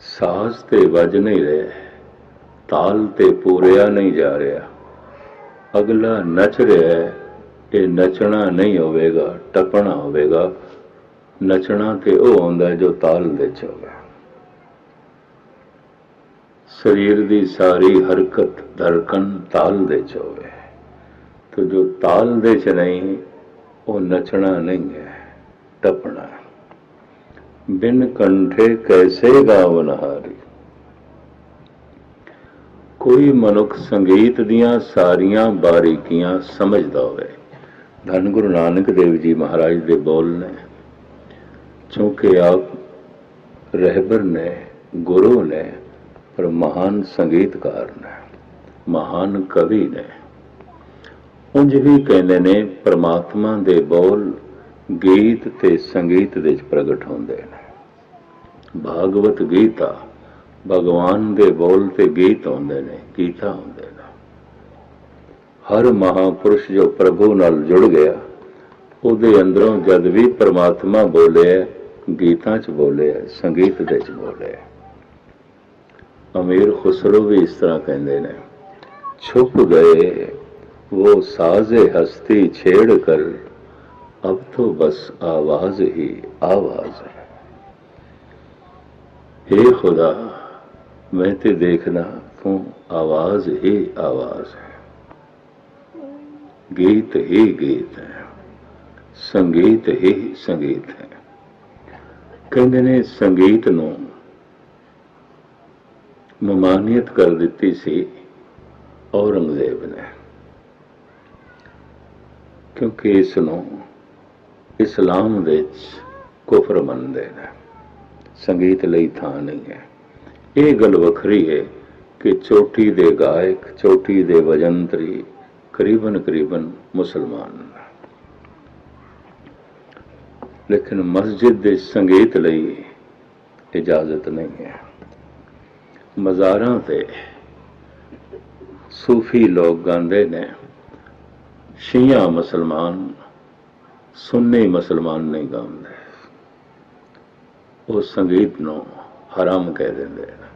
ਸਾਸ ਤੇ ਵੱਜ ਨਹੀਂ ਰਿਹਾ ਤਾਲ ਤੇ ਪੂਰਿਆ ਨਹੀਂ ਜਾ ਰਿਹਾ। ਅਗਲਾ ਨੱਚ ਰਿਹਾ ਇਹ ਨੱਚਣਾ ਨਹੀਂ ਹੋਵੇਗਾ, ਟਪਣਾ ਹੋਵੇਗਾ। ਨੱਚਣਾ ਤੇ ਉਹ ਆਉਂਦਾ ਜੋ ਤਾਲ ਦੇ ਹੋਵੇ ਸਰੀਰ ਦੀ ਸਾਰੀ ਹਰਕਤ ਧੜਕਣ ਤਾਲ ਦੇ ਚ ਹੋਵੇ ਤੇ ਜੋ ਤਾਲ ਦੇ ਚ ਨਹੀਂ, ਉਹ ਨੱਚਣਾ ਨਹੀਂ ਹੈ, ਟਪਣਾ ਹੈ। ਬਿਨ ਕੰਠੇ ਕੈਸੇ ਗਾਵਨਹਾਰੀ ਕੋਈ ਮਨੁੱਖ ਸੰਗੀਤ ਦੀਆਂ ਸਾਰੀਆਂ ਬਾਰੀਕੀਆਂ ਸਮਝਦਾ ਹੋਵੇ। ਧੰਨ ਗੁਰੂ ਨਾਨਕ ਦੇਵ ਜੀ ਮਹਾਰਾਜ ਦੇ ਬੋਲ ਨੇ, ਚੂੰਕਿ ਆਪ ਰਹਿਬਰ ਨੇ, ਗੁਰੂ ਨੇ, ਪਰ ਮਹਾਨ ਸੰਗੀਤਕਾਰ ਨੇ, ਮਹਾਨ ਕਵੀ ਨੇ। ਉਂਝ ਵੀ ਕਹਿੰਦੇ ਨੇ, ਪ੍ਰਮਾਤਮਾ ਦੇ ਬੋਲ ਗੀਤ ਤੇ ਸੰਗੀਤ ਦੇ ਵਿੱਚ ਪ੍ਰਗਟ ਹੁੰਦੇ ਨੇ। ਭਾਗਵਤ ਗੀਤਾ ਭਗਵਾਨ ਦੇ ਬੋਲ ਤੇ ਗੀਤ ਹੁੰਦੇ ਨੇ, ਗੀਤਾ ਹੁੰਦੇ ਨੇ। ਹਰ ਮਹਾਪੁਰਸ਼ ਜੋ ਪ੍ਰਭੂ ਨਾਲ ਜੁੜ ਗਿਆ, ਉਹਦੇ ਅੰਦਰੋਂ ਜਦ ਵੀ ਪ੍ਰਮਾਤਮਾ ਬੋਲੇ, ਗੀਤਾਂ 'ਚ ਬੋਲੇ, ਸੰਗੀਤ ਦੇ 'ਚ ਬੋਲੇ। ਅਮੀਰ ਖੁਸਰੋ ਵੀ ਇਸ ਤਰ੍ਹਾਂ ਕਹਿੰਦੇ ਨੇ, ਛੁਪ ਗਏ, ਉਹ ਸਾਜ਼ੇ ਹਸਤੀ ਛੇੜ ਕਰ अब तो बस आवाज ही आवाज है हे खुदा मैं ते देखना तू आवाज ही आवाज है गीत ही गीत है ਸੰਗੀਤ ਹੀ ਸੰਗੀਤ ਹੈ ਕਹਿੰਦੇ ਨੇ ਸੰਗੀਤ ਨੂੰ ਮਮਾਨੀਅਤ ਕਰ ਦਿੱਤੀ ਸੀ ਔਰੰਗਜ਼ੇਬ ਨੇ ਕਿਉਂਕਿ ਇਸ ਨੂੰ ਇਸਲਾਮ ਵਿੱਚ ਕੁਫਰ ਮੰਨਦੇ ਨੇ। ਸੰਗੀਤ ਲਈ ਥਾਂ ਨਹੀਂ ਹੈ। ਇਹ ਗੱਲ ਵੱਖਰੀ ਹੈ ਕਿ ਚੋਟੀ ਦੇ ਗਾਇਕ, ਚੋਟੀ ਦੇ ਵਜੰਤਰੀ ਕਰੀਬਨ ਕਰੀਬਨ ਮੁਸਲਮਾਨ ਨੇ। ਲੇਕਿਨ ਮਸਜਿਦ ਦੇ ਸੰਗੀਤ ਲਈ ਇਜਾਜ਼ਤ ਨਹੀਂ ਹੈ। ਮਜ਼ਾਰਾਂ ਤੇ ਸੂਫੀ ਲੋਕ ਗਾਉਂਦੇ ਨੇ। ਸ਼ੀਆ ਮੁਸਲਮਾਨ ਸੁੰਨੀ ਮੁਸਲਮਾਨ ਨਹੀਂ ਗਾਉਂਦੇ। ਉਹ ਸੰਗੀਤ ਨੂੰ ਹਰਾਮ ਕਹਿ ਦਿੰਦੇ ਨੇ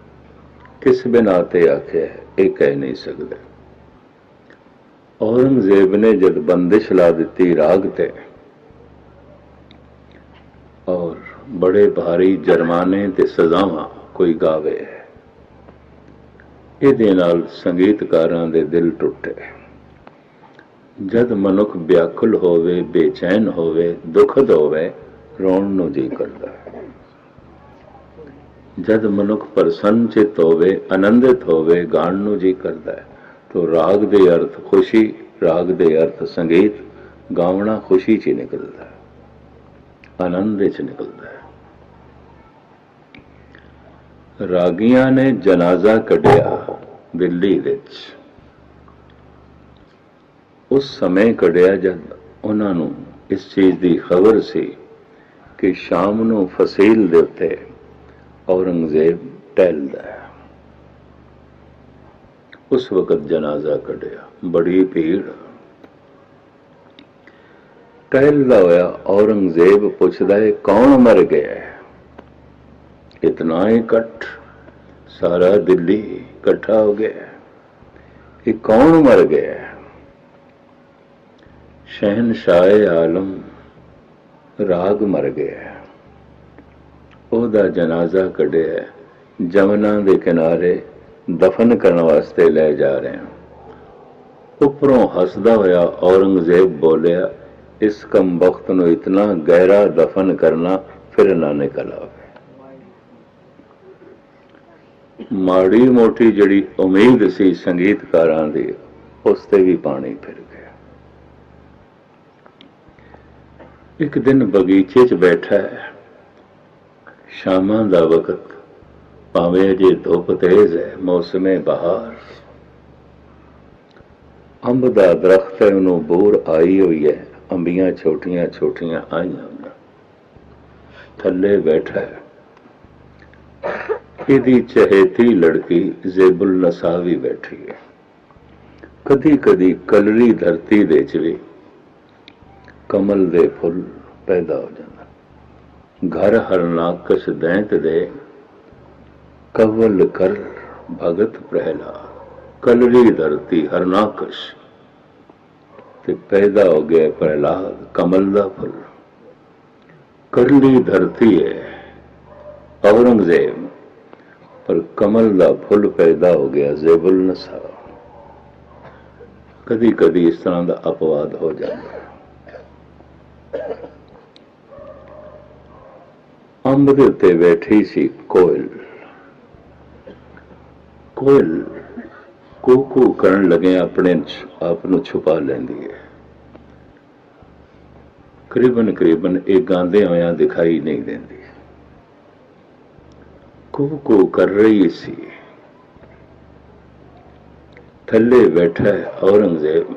ਕਿਸ ਬਿਨਾ ਤੇ ਆਖਿਆ ਇਹ ਕਹਿ ਨਹੀਂ ਸਕਦੇ। ਔਰੰਗਜ਼ੇਬ ਨੇ ਜਦ ਬੰਦਿਸ਼ ਲਾ ਦਿੱਤੀ ਰਾਗ ਤੇ, ਔਰ ਬੜੇ ਭਾਰੀ ਜਰਮਾਨੇ ਤੇ ਸਜ਼ਾਵਾਂ ਕੋਈ ਗਾਵੇ। ਇਹਦੇ ਨਾਲ ਸੰਗੀਤਕਾਰਾਂ ਦੇ ਦਿਲ ਟੁੱਟੇ। ਜਦ ਮਨੁੱਖ ਵਿਆਕੁਲ ਹੋਵੇ, ਬੇਚੈਨ ਹੋਵੇ, ਦੁਖਦ ਹੋਵੇ, ਰੋਣ ਨੂੰ ਜੀ ਕਰਦਾ ਹੈ। ਜਦ ਮਨੁੱਖ ਪ੍ਰਸੰਨ ਚਿਤ ਹੋਵੇ, ਆਨੰਦਿਤ ਹੋਵੇ, ਗਾਣ ਨੂੰ ਜੀ ਕਰਦਾ ਹੈ, ਤੋ ਰਾਗ ਦੇ ਅਰਥ ਖੁਸ਼ੀ, ਰਾਗ ਦੇ ਅਰਥ ਸੰਗੀਤ ਗਾਉਣਾ ਖੁਸ਼ੀ ਚ ਨਿਕਲਦਾ ਹੈ, ਆਨੰਦ ਵਿੱਚ ਨਿਕਲਦਾ ਹੈ। ਰਾਗੀਆਂ ਨੇ ਜਨਾਜ਼ਾ ਕੱਢਿਆ ਦਿੱਲੀ ਵਿੱਚ। ਉਸ ਸਮੇਂ ਕੱਢਿਆ ਜਦ। ਉਹਨਾਂ ਨੂੰ ਇਸ ਚੀਜ਼ ਦੀ ਖਬਰ ਸੀ ਕਿ ਸ਼ਾਮ ਨੂੰ ਫਸੀਲ ਦੇ ਉੱਤੇ ਔਰੰਗਜ਼ੇਬ ਟਹਿਲਦਾ ਹੈ। ਉਸ ਵਕਤ ਜਨਾਜ਼ਾ ਕੱਢਿਆ। ਬੜੀ ਭੀੜ। ਟਹਿਲਦਾ ਹੋਇਆ ਔਰੰਗਜ਼ੇਬ ਪੁੱਛਦਾ ਹੈ, ਕੌਣ ਮਰ ਗਿਆ ਇਤਨਾ ਇਕੱਠ। ਸਾਰਾ ਦਿੱਲੀ ਇਕੱਠਾ ਹੋ ਗਿਆ ਇਹ ਕੌਣ ਮਰ ਗਿਆ ਸ਼ਹਿਨशाह ਆਲਮ, ਰਾਗ ਮਰ ਗਿਆ। ਉਹਦਾ ਜਨਾਜ਼ਾ ਕੱਢਿਆ, ਜਮਨਾ ਦੇ ਕਿਨਾਰੇ ਦਫਨ ਕਰਨ ਵਾਸਤੇ ਲੈ ਜਾ ਰਹੇ। ਹਾਂ ਉੱਪਰੋਂ ਹੱਸਦਾ ਹੋਇਆ ਔਰੰਗਜ਼ੇਬ ਬੋਲਿਆ, ਇਸ ਕਮ ਵਕਤ ਨੂੰ ਇਤਨਾ ਗਹਿਰਾ ਦਫਨ ਕਰਨਾ ਫਿਰ ਨਾ ਨਿਕਲ ਆਵੇ। ਮਾੜੀ ਮੋਟੀ ਜਿਹੜੀ ਉਮੀਦ ਸੀ ਸੰਗੀਤਕਾਰਾਂ ਦੀ, ਉਸ ਤੇ ਵੀ ਪਾਣੀ ਫਿਰ ਗਿਆ ਇੱਕ ਦਿਨ ਬਗੀਚੇ 'ਚ ਬੈਠਾ ਹੈ। ਸ਼ਾਮਾਂ ਦਾ ਵਕਤ, ਭਾਵੇਂ ਅਜੇ ਧੁੱਪ ਤੇਜ਼ ਹੈ, ਮੌਸਮੇ ਬਹਾਰ। ਅੰਬ ਦਾ ਦਰਖਤ ਹੈ, ਉਹਨੂੰ ਬੋਰ ਆਈ ਹੋਈ ਹੈ, ਅੰਬੀਆਂ ਛੋਟੀਆਂ ਛੋਟੀਆਂ ਆਈਆਂ ਹਨ ਥੱਲੇ ਬੈਠਾ ਹੈ। ਇਹਦੀ ਚਹੇਤੀ ਲੜਕੀ ਜ਼ੇਬੁਲ ਨਸਾ ਵੀ ਬੈਠੀ ਹੈ। ਕਦੀ ਕਦੀ ਕਲਰੀ ਧਰਤੀ ਦੇ ਚ ਵੀ ਕਮਲ ਦੇ ਫੁੱਲ ਪੈਦਾ ਹੋ ਜਾਂਦਾ। ਘਰ ਹਰਨਾਕਸ਼ ਦੈਂਤ ਦੇ, ਕਵਲ ਕਰ ਭਗਤ ਪ੍ਰਹਿਲਾ। ਕਲਰੀ ਧਰਤੀ ਹਰਨਾਕਸ਼ ਤੇ ਪੈਦਾ ਹੋ ਗਿਆ ਪ੍ਰਹਿਲਾਦ ਕਮਲ ਦਾ ਫੁੱਲ। ਕਰਲੀ ਧਰਤੀ ਹੈ ਔਰੰਗਜ਼ੇਬ, ਪਰ ਕਮਲ ਦਾ ਫੁੱਲ ਪੈਦਾ ਹੋ ਗਿਆ ਜ਼ੇਬੁਲ ਨਸਾ। ਕਦੀ ਕਦੀ ਇਸ ਤਰ੍ਹਾਂ ਦਾ ਅਪਵਾਦ ਹੋ ਜਾਂਦਾ। ਅੰਬ ਦੇ ਉੱਤੇ ਬੈਠੀ ਸੀ ਕੋਇਲ। ਕੋਇਲ ਕੂਕੂ ਕਰਨ ਲੱਗੇ ਆਪਣੇ ਆਪ ਨੂੰ ਛੁਪਾ ਲੈਂਦੀ ਹੈ। ਕਰੀਬਨ ਕਰੀਬਨ ਇਹ ਗਾਉਂਦੇ ਹੋਇਆਂ ਦਿਖਾਈ ਨਹੀਂ ਦਿੰਦੀ। ਕੂਕੂ ਕਰ ਰਹੀ ਸੀ। ਥੱਲੇ ਬੈਠਾ ਔਰੰਗਜ਼ੇਬ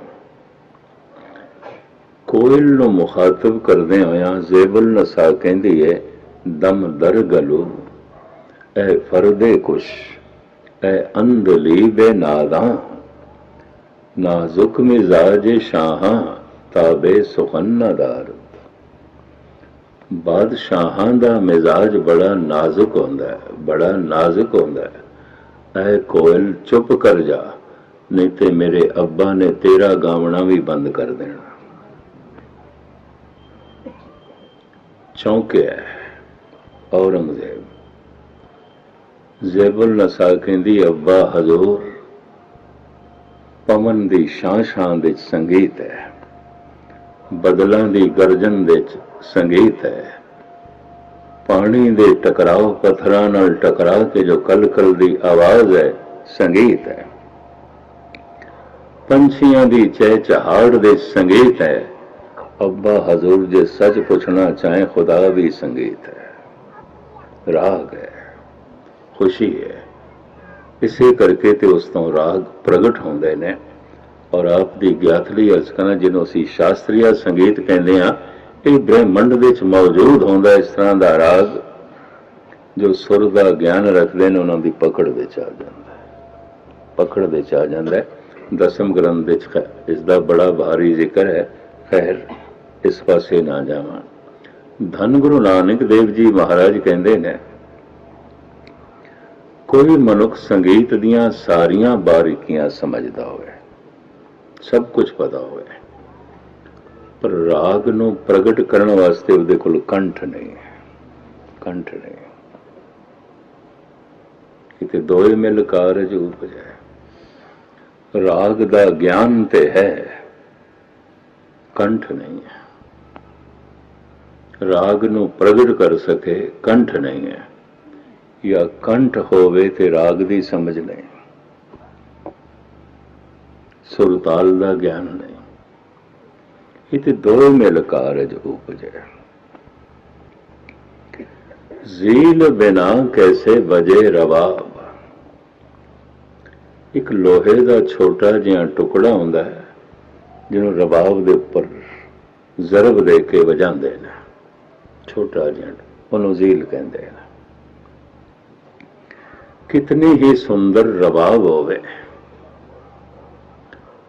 ਹੈ ਔਰੰਗਜ਼ੇਬ ਕੋਇਲ ਨੂੰ ਮੁਖਾਤਬ ਕਰਦੇ ਹੋਇਆਂ ਜ਼ੇਬੁਲ ਨਸਾ ਕਹਿੰਦੀ ਹੈ ਦਮ ਦਰ ਗਲੂ ਐ ਫਰਦੇ ਕੁਸ਼ ਐ ਅੰਦਲੀ ਬੇਨਾਦਾ ਨਾਜ਼ੁਕ ਮਿਜ਼ਾਜ ਸ਼ਾਹਾਂ ਤਾਬੇ ਸੁਖਨਦਾਰ ਬਾਦਸ਼ਾਹਾਂ ਦਾ ਮਿਜ਼ਾਜ ਬੜਾ ਨਾਜ਼ੁਕ ਹੁੰਦਾ ਹੈ ਬੜਾ ਨਾਜ਼ੁਕ ਹੁੰਦਾ ਹੈ ਐ ਕੋਇਲ ਚੁੱਪ ਕਰ ਜਾ ਨਹੀਂ ਤੇ ਮੇਰੇ ਅੱਬਾ ਨੇ ਤੇਰਾ ਗਾਵਣਾ ਵੀ ਬੰਦ ਕਰ ਦੇਣਾ ਚੌਂਕਿਆ ਔਰੰਗਜ਼ੇਬ। ਜ਼ੇਬੁਲ ਨਸਾ ਕਹਿੰਦੀ, ਅੱਬਾ ਹਜ਼ੂਰ, ਪਵਨ ਦੀ ਸ਼ਾਂ ਸ਼ਾਂ ਵਿੱਚ ਸੰਗੀਤ ਹੈ, ਬਦਲਾਂ ਦੀ ਗਰਜਨ ਵਿੱਚ ਸੰਗੀਤ ਹੈ। ਪਾਣੀ ਦੇ ਟਕਰਾਓ ਪੱਥਰਾਂ ਨਾਲ ਟਕਰਾ ਕੇ ਜੋ ਕਲਕਲ ਦੀ ਆਵਾਜ਼ ਹੈ, ਸੰਗੀਤ ਹੈ। ਪੰਛੀਆਂ ਦੀ ਚਹਿਚਹਾਟ ਦੇ ਸੰਗੀਤ ਹੈ ਅੱਬਾ ਹਜ਼ੂਰ ਜੇ ਸੱਚ ਪੁੱਛਣਾ ਚਾਹੇ ਖੁਦਾ ਵੀ ਸੰਗੀਤ ਹੈ। ਰਾਗ ਹੈ, ਖੁਸ਼ੀ ਹੈ। ਇਸੇ ਕਰਕੇ ਤੇ ਉਸ ਤੋਂ ਰਾਗ ਪ੍ਰਗਟ ਹੁੰਦੇ ਨੇ। ਔਰ ਆਪ ਦੀ ਗਿਆਤ ਲਈ ਅਰਜ਼ ਕਰਨਾ ਜਿਹਨੂੰ ਅਸੀਂ ਸ਼ਾਸਤਰੀਆ ਸੰਗੀਤ ਕਹਿੰਦੇ ਆ ਇਹ ਬ੍ਰਹਿਮੰਡ ਵਿੱਚ ਮੌਜੂਦ ਹੁੰਦਾ ਇਸ ਤਰ੍ਹਾਂ ਦਾ ਰਾਗ, ਜੋ ਸੁਰ ਦਾ ਗਿਆਨ ਰੱਖਦੇ ਨੇ, ਉਹਨਾਂ ਦੀ ਪਕੜ ਵਿੱਚ ਆ ਜਾਂਦਾ ਹੈ। ਪਕੜ ਵਿੱਚ ਆ ਜਾਂਦਾ ਹੈ। ਦਸਮ ਗ੍ਰੰਥ ਵਿੱਚ ਖ- ਇਸ ਦਾ ਬੜਾ ਭਾਰੀ ਜ਼ਿਕਰ ਹੈ। ਖੈਰ ਇਸ ਪਾਸੇ ਨਾ ਜਾਵਾਂ। ਧੰਨ ਗੁਰੂ ਨਾਨਕ ਦੇਵ ਜੀ ਮਹਾਰਾਜ ਕਹਿੰਦੇ ਨੇ, ਕੋਈ ਮਨੁੱਖ ਸੰਗੀਤ ਦੀਆਂ ਸਾਰੀਆਂ ਬਾਰੀਕੀਆਂ ਸਮਝਦਾ ਹੋਵੇ, ਸਭ ਕੁਝ ਪਤਾ ਹੋਵੇ, ਪਰ ਰਾਗ ਨੂੰ ਪ੍ਰਗਟ ਕਰਨ ਵਾਸਤੇ ਉਹਦੇ ਕੋਲ ਕੰਠ ਨਹੀਂ ਹੈ। ਕੰਠ ਨਹੀਂ। ਕਿਤੇ ਦੋਏ ਮਿਲ ਕਾਰਜ ਉਪਜੈ। ਰਾਗ ਦਾ ਗਿਆਨ ਤੇ ਹੈ, ਕੰਠ ਨਹੀਂ ਹੈ। ਰਾਗ ਨੂੰ ਪ੍ਰਗਟ ਕਰ ਸਕੇ, ਕੰਠ ਨਹੀਂ ਹੈ। ਜਾਂ ਕੰਠ ਹੋਵੇ ਤੇ ਰਾਗ ਦੀ ਸਮਝ ਨਹੀਂ। ਸੁਰਤਾਲ ਦਾ ਗਿਆਨ ਨਹੀਂ। ਇਹ ਤੇ ਦੋ ਮਿਲ ਕਾਰਜ ਉਪਜੈ। ਜ਼ੀਲ ਬਿਨਾ ਕੈਸੇ ਵਜੇ ਰਵਾਬ? ਇੱਕ ਲੋਹੇ ਦਾ ਛੋਟਾ ਜਿਹਾ ਟੁਕੜਾ ਹੁੰਦਾ ਹੈ, ਜਿਹਨੂੰ ਰਬਾਬ ਦੇ ਉੱਪਰ ਜ਼ਰਬ ਦੇ ਕੇ ਵਜਾਉਂਦੇ ਨੇ। ਛੋਟਾ ਜਿਹਾ, ਉਹਨੂੰ ਜ਼ੀਲ ਕਹਿੰਦੇ ਨੇ ਕਿਤਨੀ ਹੀ ਸੁੰਦਰ ਰਬਾਬ ਹੋਵੇ,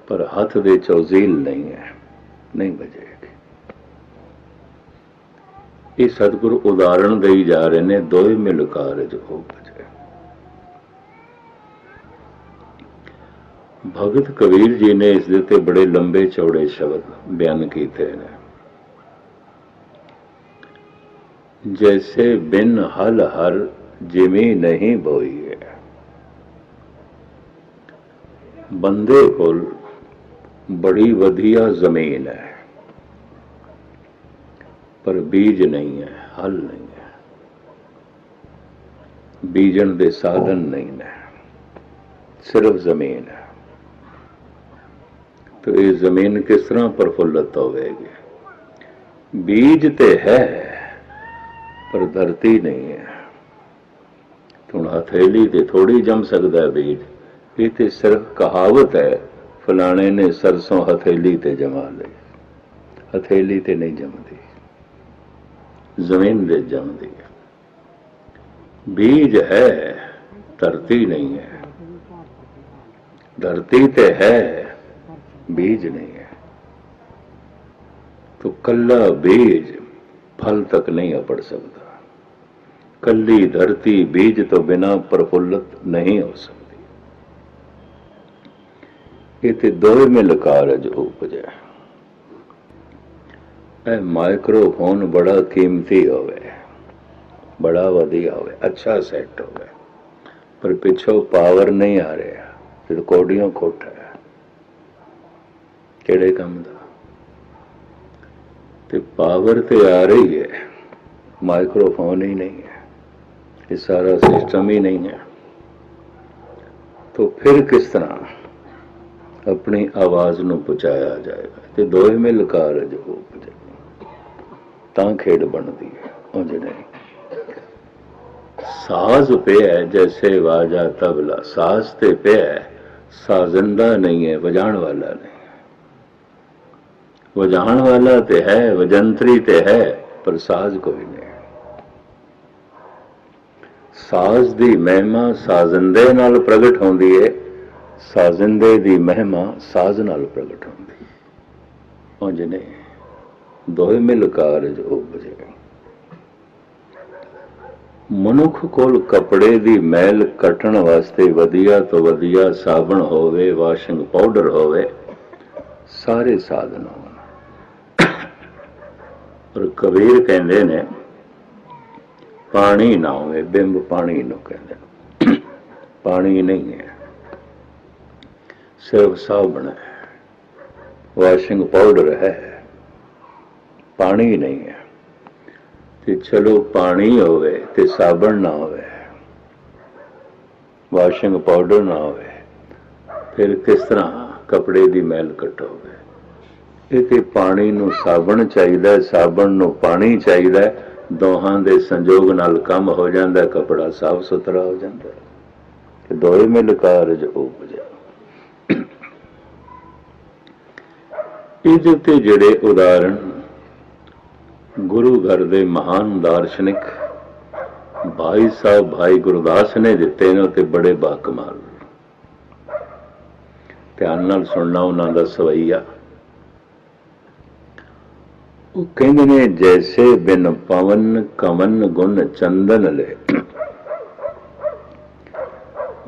ਪਰ ਹੱਥ ਦੇ ਚੌਜ਼ੀਲ ਨਹੀਂ ਹੈ, ਨਹੀਂ ਬਜੇਗੀ ਇਹ ਸਤਿਗੁਰ ਉਦਾਹਰਣ ਦੇਈ ਜਾ ਰਹੇ ਨੇ ਦੋਏ ਮਿਲ ਕਾਰਜ ਹੋ ਬਜੇ ਭਗਤ ਕਬੀਰ ਜੀ ਨੇ ਇਸ ਦੇ ਉੱਤੇ ਬੜੇ ਲੰਬੇ ਚੌੜੇ ਸ਼ਬਦ ਬਿਆਨ ਕੀਤੇ ਨੇ। جیسے بن ہل ہر جمی نہیں بوئی ہے۔ بندے کل بڑی ودیا زمین ہے، پر بیج نہیں ہے، ہل نہیں ہے۔ بیجن دے سادن نہیں ہے، صرف زمین ہے۔ تو یہ زمین کس طرح پرفلت ہوئے گی؟ بیج تے ہے۔ ਪਰ ਧਰਤੀ ਨਹੀਂ ਹੈ। ਹੁਣ ਹਥੇਲੀ ਤੇ ਥੋੜੀ ਜੰਮ ਸਕਦਾ ਬੀਜ। ਇਹ ਤੇ ਸਿਰਫ ਕਹਾਵਤ ਹੈ, ਫਲਾਣੇ ਨੇ ਸਰਸੋਂ ਹਥੇਲੀ ਤੇ ਜਮਾ ਲਈ। ਹਥੇਲੀ ਤੇ ਨਹੀਂ ਜੰਮਦੀ। ਜ਼ਮੀਨ ਤੇ ਜੰਮਦੀ ਬੀਜ ਹੈ, ਧਰਤੀ ਨਹੀਂ ਹੈ। ਧਰਤੀ ਤੇ ਹੈ, ਬੀਜ ਨਹੀਂ ਹੈ। ਤੋ ਕੱਲਾ ਬੀਜ ਫਲ ਤੱਕ ਨਹੀਂ ਅਪੜ ਸਕਦਾ। ਕੱਲੀ ਧਰਤੀ ਬੀਜ ਤੋਂ ਬਿਨਾ ਪ੍ਰਫੁੱਲਤ ਨਹੀਂ ਹੋ ਸਕਦੀ। ਇਹ ਤੇ ਦੋਵੇਂ ਮਿਲ ਕਾਰਜ ਉਪਜੈ। ਇਹ ਮਾਈਕਰੋਫੋਨ ਬੜਾ ਕੀਮਤੀ ਹੋਵੇ। ਬੜਾ ਵਧੀਆ ਹੋਵੇ। ਅੱਛਾ ਸੈੱਟ ਹੋਵੇ। ਪਰ ਪਿੱਛੋਂ ਪਾਵਰ ਨਹੀਂ ਆ ਰਿਹਾ। ਰਿਕਾਰਡਿੰਗ ਖੋਟ ਹੈ। ਕਿਹੜੇ ਕੰਮ ਦਾ? ਤੇ ਪਾਵਰ ਤੇ ਆ ਰਹੀ ਹੈ। ਮਾਈਕਰੋਫੋਨ ਹੀ ਨਹੀਂ ਹੈ ਇਹ ਸਾਰਾ ਸਿਸਟਮ ਹੀ ਨਹੀਂ ਹੈ। तो ਫਿਰ ਕਿਸ ਤਰ੍ਹਾਂ ਆਪਣੀ ਆਵਾਜ਼ ਨੂੰ ਪਹੁੰਚਾਇਆ ਜਾਏਗਾ? ਤੇ ਦੋਵੇਂ ਮਿਲ ਕਾਰਜ ਉਪਜੇ ਤਾਂ ਖੇਡ ਬਣਦੀ ਹੈ। ਉਂਝ ਨਹੀਂ ਸਾਜ਼ ਪਿਆ ਜੈਸੇ ਵਾਜਾ ਤਬਲਾ, ਸਾਜ਼ ਤੇ ਪਿਆ ਹੈ, ਸਾਜ਼ੰਦਾ ਨਹੀਂ ਹੈ, ਵਜਾਣ ਵਾਲਾ ਨਹੀਂ ਵਜਾਣ ਵਾਲਾ ਤੇ ਹੈ, ਵਜੰਤਰੀ ਤੇ ਹੈ, ਪਰ ਸਾਜ਼ ਕੋਈ ਨਹੀਂ। ਸਾਜ਼ ਦੀ ਮਹਿਮਾ ਸਾਜ਼ੰਦੇ ਨਾਲ ਪ੍ਰਗਟ ਹੁੰਦੀ ਹੈ ਸਾਜ਼ੰਦੇ ਦੀ ਮਹਿਮਾ ਸਾਜ਼ ਨਾਲ ਪ੍ਰਗਟ ਹੁੰਦੀ ਹੈ ਉਂਝ ਨਹੀਂ ਦੋਵੇਂ ਮਿਲ ਕਾਰਜ ਉਪਜੇ। ਮਨੁੱਖ ਕੋਲ ਕੱਪੜੇ ਦੀ ਮੈਲ ਕੱਟਣ ਵਾਸਤੇ ਵਧੀਆ ਤੋਂ ਵਧੀਆ ਸਾਬਣ ਹੋਵੇ, ਵਾਸ਼ਿੰਗ ਪਾਊਡਰ ਹੋਵੇ, ਸਾਰੇ ਸਾਧਨ ਹੋਣ। ਪਰ ਕਬੀਰ ਕਹਿੰਦੇ ਨੇ ਪਾਣੀ ਨਾ ਹੋਵੇ, ਬਿੰਬ ਪਾਣੀ ਨੂੰ ਕਹਿੰਦੇ ਪਾਣੀ ਨਹੀਂ ਹੈ। ਸਿਰਫ ਸਾਬਣ ਹੈ। ਵਾਸ਼ਿੰਗ ਪਾਊਡਰ ਹੈ। ਪਾਣੀ ਨਹੀਂ ਹੈ। ਤੇ ਚਲੋ ਪਾਣੀ ਹੋਵੇ ਤੇ ਸਾਬਣ ਨਾ ਹੋਵੇ, ਵਾਸ਼ਿੰਗ ਪਾਊਡਰ ਨਾ ਹੋਵੇ, ਫਿਰ ਕਿਸ ਤਰ੍ਹਾਂ ਕੱਪੜੇ ਦੀ ਮੈਲ ਕਟੋਗੇ? ਇਹ ਤੇ ਪਾਣੀ ਨੂੰ ਸਾਬਣ ਚਾਹੀਦਾ ਸਾਬਣ ਨੂੰ ਪਾਣੀ ਚਾਹੀਦਾ ਦੋਹਾਂ ਦੇ ਸੰਯੋਗ ਨਾਲ ਕੰਮ ਹੋ ਜਾਂਦਾ ਹੈ ਕਪੜਾ ਸਾਫ਼ ਸੁਥਰਾ ਹੋ ਜਾਂਦਾ ਹੈ ਦੋਏ ਮਿਲ ਕਾਰਜ ਉਪਜਾ। ਇਹਦੇ ਤੇ ਜਿਹੜੇ ਉਦਾਹਰਣ, ਗੁਰੂ ਘਰ ਦੇ ਮਹਾਨ ਦਾਰਸ਼ਨਿਕ ਭਾਈ ਸਾਹਿਬ, ਭਾਈ ਗੁਰਦਾਸ ਨੇ ਦਿੱਤੇ ਨੇ ਤੇ ਬੜੇ ਬਾਕਮਾਲ। ਧਿਆਨ ਨਾਲ ਸੁਣਨਾ ਉਹਨਾਂ ਦਾ ਸਵਈਆ। ਉਹ ਕਹਿੰਦੇ ਨੇ, ਜੈਸੇ ਬਿਨ ਪਵਨ ਕਵਨ ਗੁਣ ਚੰਦਨ ਲੈ।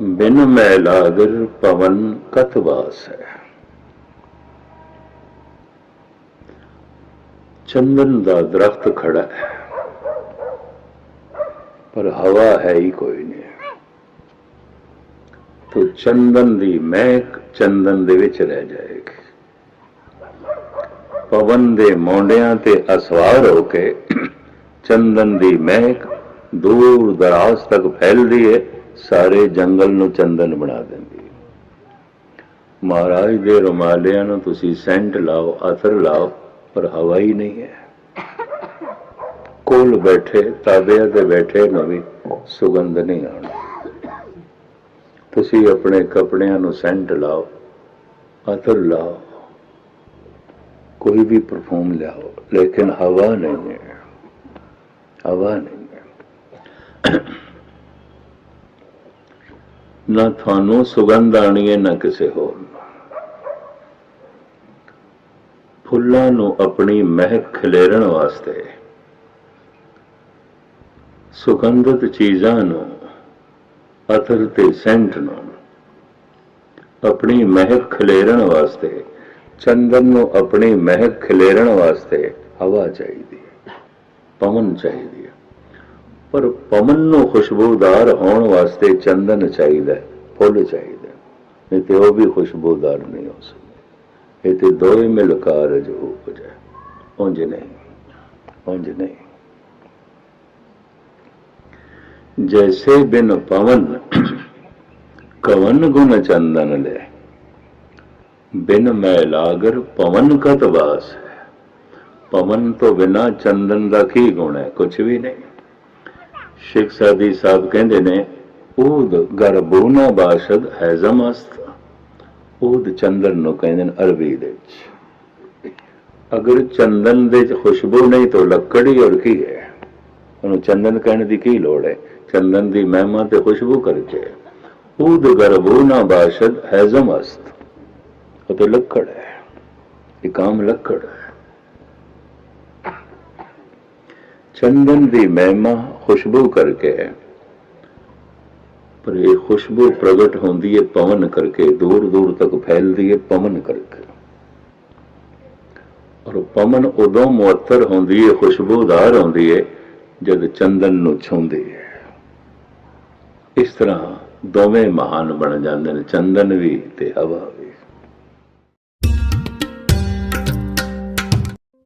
ਬਿਨ ਮੈਲਾਗਰ ਪਵਨ ਕਤਵਾਸ ਹੈ ਚੰਦਨ ਦਾ ਦਰਖਤ ਖੜਾ ਹੈ, ਪਰ ਹਵਾ ਹੈ ਹੀ ਕੋਈ ਨਹੀਂ। ਤੋ ਚੰਦਨ ਦੀ ਮਹਿਕ ਚੰਦਨ ਦੇ ਵਿੱਚ ਰਹਿ ਜਾਏਗੀ। ਪਵਨ ਦੇ ਮੋਂਡਿਆਂ ਤੇ ਅਸਵਾਰ ਹੋ ਕੇ ਚੰਦਨ ਦੀ ਮਹਿਕ ਦੂਰ ਦਰਾਜ਼ ਤੱਕ ਫੈਲਦੀ ਹੈ, ਸਾਰੇ ਜੰਗਲ ਨੂੰ ਚੰਦਨ ਬਣਾ ਦਿੰਦੀ ਹੈ। ਮਹਾਰਾਜ ਦੇ ਰੁਮਾਲਿਆਂ ਨੂੰ ਤੁਸੀਂ ਸੈਂਟ ਲਾਓ, ਅਥਰ ਲਾਓ, ਪਰ ਹਵਾ ਹੀ ਨਹੀਂ ਹੈ। ਕੋਲ ਬੈਠੇ, ਤਾਬਿਆਂ ਤੇ ਬੈਠੇ ਨੂੰ ਵੀ ਸੁਗੰਧ ਨਹੀਂ ਆਉਣੀ ਤੁਸੀਂ ਆਪਣੇ ਕੱਪੜਿਆਂ ਨੂੰ ਸੈਂਟ ਲਾਓ, ਅਥਰ ਲਾਓ ਕੋਈ ਵੀ ਪਰਫਿਊਮ ਲਿਆਓ, ਲੇਕਿਨ ਹਵਾ ਨਹੀਂ ਹੈ। ਹਵਾ ਨਹੀਂ ਹੈ। ਨਾ ਤੁਹਾਨੂੰ ਸੁਗੰਧ ਆਣੀ ਹੈ, ਨਾ ਕਿਸੇ ਹੋਰ ਨੂੰ। ਫੁੱਲਾਂ ਨੂੰ ਆਪਣੀ ਮਹਿਕ ਖਿਲੇਰਨ ਵਾਸਤੇ ਸੁਗੰਧਿਤ ਚੀਜ਼ਾਂ ਨੂੰ ਅਤਰ ਤੇ ਸੈਂਟ ਨੂੰ, ਆਪਣੀ ਮਹਿਕ ਖਿਲੇਰਨ ਵਾਸਤੇ ਚੰਦਨ ਨੂੰ ਆਪਣੀ ਮਹਿਕ ਖਿਲੇਰਣ ਵਾਸਤੇ ਹਵਾ ਚਾਹੀਦੀ ਹੈ, ਪਵਨ ਚਾਹੀਦੀ ਹੈ। ਪਰ ਪਵਨ ਨੂੰ ਖੁਸ਼ਬੂਦਾਰ ਹੋਣ ਵਾਸਤੇ ਚੰਦਨ ਚਾਹੀਦਾ ਹੈ, ਫੁੱਲ ਚਾਹੀਦਾ ਨਹੀਂ ਤੇ ਉਹ ਵੀ ਖੁਸ਼ਬੂਦਾਰ ਨਹੀਂ ਹੋ ਸਕਦਾ। ਇਹ ਤੇ ਦੋਵੇਂ ਮਿਲ ਕਾਰਜ ਹੋ ਜਾਏ ਉਂਝ ਨਹੀਂ ਉਂਝ ਨਹੀਂ। ਜੈਸੇ ਬਿਨ ਪਵਨ, ਕਵਨ ਗੁਣ ਚੰਦਨ ਲੈ। बिन मैलागर पवन कत वास है पवन तो बिना चंदन ਦਾ ਕੀ ਗੁਣ ਹੈ ਕੁਝ ਵੀ ਨਹੀਂ ਸ਼ੇਖ ਸਾਦੀ ਸਾਹਿਬ ਕਹਿੰਦੇ ਨੇ ਊਦ ਗਰਬੂ ਨਾ ਬਾਸ਼ਦ ਹੈਜ਼ਮ ਅਸਤ ਊਦ ਚੰਦਨ ਨੂੰ ਕਹਿੰਦੇ ਨੇ ਅਰਬੀ ਦੇ ਵਿੱਚ ਅਗਰ ਚੰਦਨ ਦੇ ਚ ਖੁਸ਼ਬੂ ਨਹੀਂ ਤਾਂ ਲੱਕੜੀ ਔਰ ਕੀ ਹੈ ਉਹਨੂੰ ਚੰਦਨ ਕਹਿਣ ਦੀ ਕੀ ਲੋੜ ਹੈ ਚੰਦਨ ਦੀ ਮਹਿਮਾ ਤੇ ਖੁਸ਼ਬੂ ਕਰਕੇ ਊਦ ਗਰਬੂ ਨਾ ਬਾਸ਼ਦ ਹੈਜ਼ਮ ਅਸਤ ਉਹ ਤੇ ਲੱਕੜ ਹੈ, ਇਹ ਕਾਮ ਲੱਕੜ ਹੈ। ਚੰਦਨ ਦੀ ਮਹਿਮਾ ਖੁਸ਼ਬੂ ਕਰਕੇ ਹੈ, ਪਰ ਇਹ ਖੁਸ਼ਬੂ ਪ੍ਰਗਟ ਹੁੰਦੀ ਹੈ ਪਵਨ ਕਰਕੇ, ਦੂਰ ਦੂਰ ਤੱਕ ਫੈਲਦੀ ਹੈ ਪਵਨ ਕਰਕੇ। ਔਰ ਪਵਨ ਉਦੋਂ ਮੁਅੱਤਰ ਹੁੰਦੀ ਹੈ, ਖੁਸ਼ਬੂਦਾਰ ਹੁੰਦੀ ਹੈ, ਜਦ ਚੰਦਨ ਨੂੰ ਛੂੰਹਦੀ ਹੈ। ਇਸ ਤਰ੍ਹਾਂ ਦੋਵੇਂ ਮਹਾਨ ਬਣ ਜਾਂਦੇ ਨੇ, ਚੰਦਨ ਵੀ ਤੇ ਹਵਾ ਵੀ।